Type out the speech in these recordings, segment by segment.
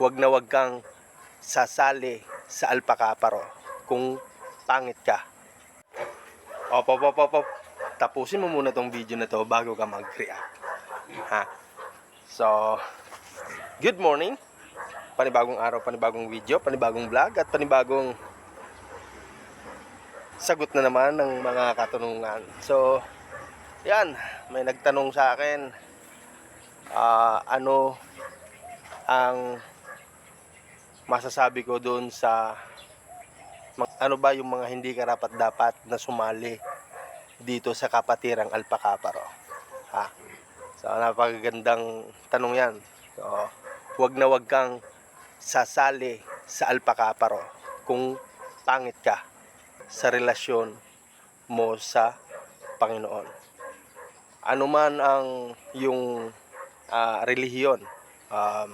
wag na wag kang sasali sa alpakaparo kung pangit ka. Op, op, op, op, op. Tapusin mo muna tong video na to bago ka mag-react. Ha? So, good morning. Panibagong araw, panibagong video, panibagong vlog, at panibagong sagot na naman ng mga katanungan. So, yan, may nagtanong sa akin, ah, ano ang masasabi ko doon sa ano ba yung mga hindi karapat dapat na sumali dito sa kapatirang alpakaparo. Ha? So, napakagandang tanong yan. So, wag na wag kang sasali sa alpakaparo kung pangit ka sa relasyon mo sa Panginoon. Ano man ang yung ah, relihiyon, um,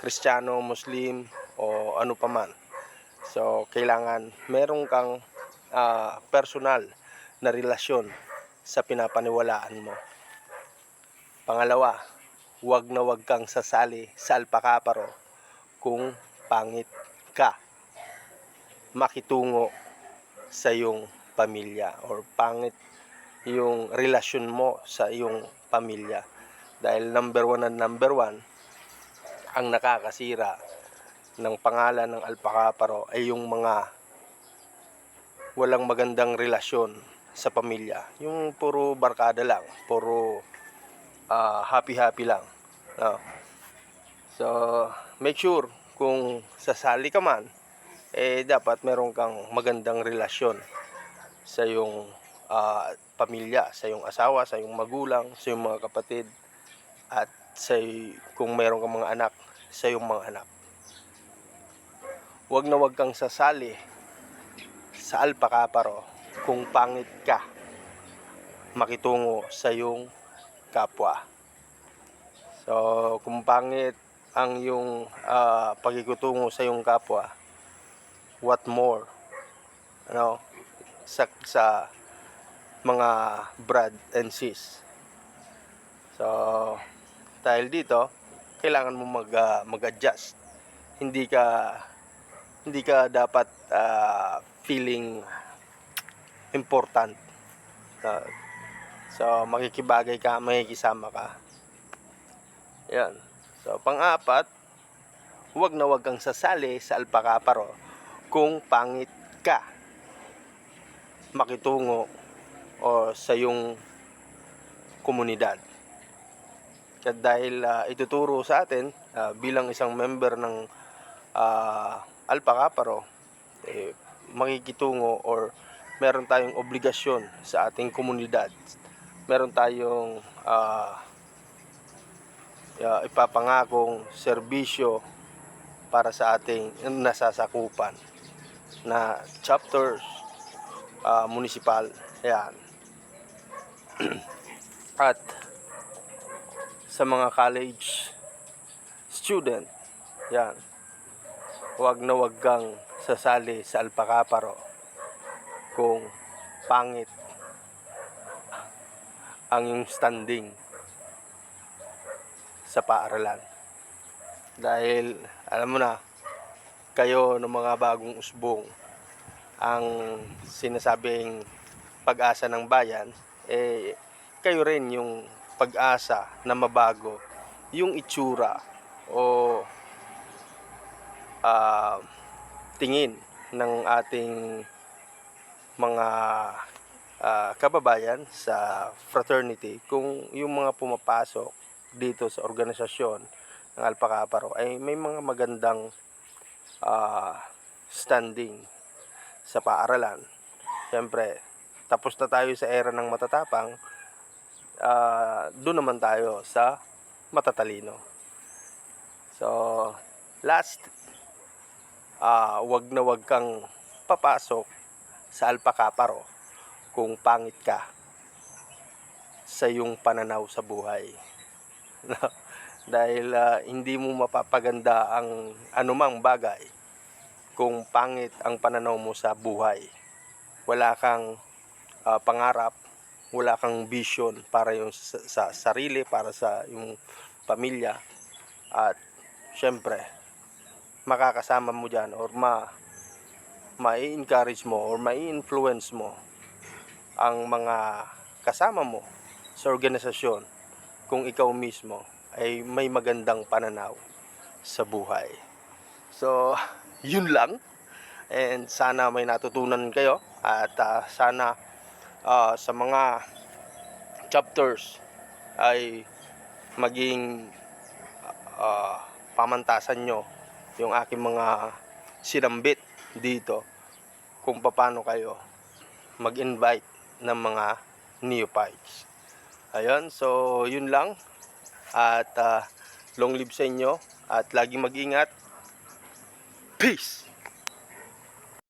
Kristiyano, Muslim, o ano pa man. So, kailangan meron kang ah, personal na relasyon sa pinapaniwalaan mo. Pangalawa, wag na wag kang sasali sa alpakaparo kung pangit ka. Makitungo sa iyong pamilya or pangit yung relasyon mo sa iyong pamilya. Dahil number one and number one, ang nakakasira ng pangalan ng alpakaparo ay yung mga walang magandang relasyon sa pamilya. Yung puro barkada lang, puro ah, happy-happy lang. No? So, make sure kung sasali ka man, eh dapat meron kang magandang relasyon sa iyong ah, pamilya, sa iyong asawa, sa iyong magulang, sa iyong mga kapatid, at sa kung meron kang mga anak, sa iyong mga anak. Huwag na huwag kang sasali sa alpakaparo kung pangit ka makitungo sa iyong kapwa. So, kung pangit ang yung ah, pagikutungo sa iyong kapwa, what more? Ano? Sa, sa mga brad and sis. So, dahil dito, kailangan mo mag, ah, mag-adjust. Hindi ka hindi ka dapat ah, feeling important. Ah, so, makikibagay ka, makikisama ka. Yan. So, pang-apat, huwag na huwag kang sasali sa alpakaparo kung pangit ka makitungo o sa yung komunidad. At dahil ah, ituturo sa atin ah, bilang isang member ng ah, Alpha Kaparo, eh, makikitungo or meron tayong obligasyon sa ating komunidad. Meron tayong ah, ah, ipapangakong serbisyo para sa ating nasasakupan na chapters ah, municipal. Yan. At sa mga college student, yan. Huwag na huwag kang sasali sa alpakaparo kung pangit ang yung standing sa paaralan. Dahil, alam mo na, kayo ng mga bagong usbong, ang sinasabing pag-asa ng bayan, eh, kayo rin yung pag-asa na mabago yung itsura o ah, tingin ng ating mga ah, kababayan sa fraternity kung yung mga pumapasok dito sa organisasyon ng Alpha Kaparo ay may mga magandang ah, standing sa paaralan. Siyempre, tapos na tayo sa era ng matatapang, ah, doon naman tayo sa matatalino. So, last, ah, wag na wag kang papasok sa alpakaparo kung pangit ka sa iyong pananaw sa buhay. Dahil ah, hindi mo mapapaganda ang anumang bagay kung pangit ang pananaw mo sa buhay. Wala kang ah, pangarap, wala kang vision para yung sa, sa sarili, para sa yung pamilya. At syempre, makakasama mo dyan or ma ma-encourage mo or ma-influence mo ang mga kasama mo sa organisasyon kung ikaw mismo ay may magandang pananaw sa buhay. So, yun lang. And sana may natutunan kayo at ah, sana ah, sa mga chapters ay maging ah, pamantasan nyo yung aking mga sinambit dito kung paano kayo mag-invite ng mga neophytes. Ayun, so yun lang. At ah, long live sa inyo at laging mag-ingat. Peace!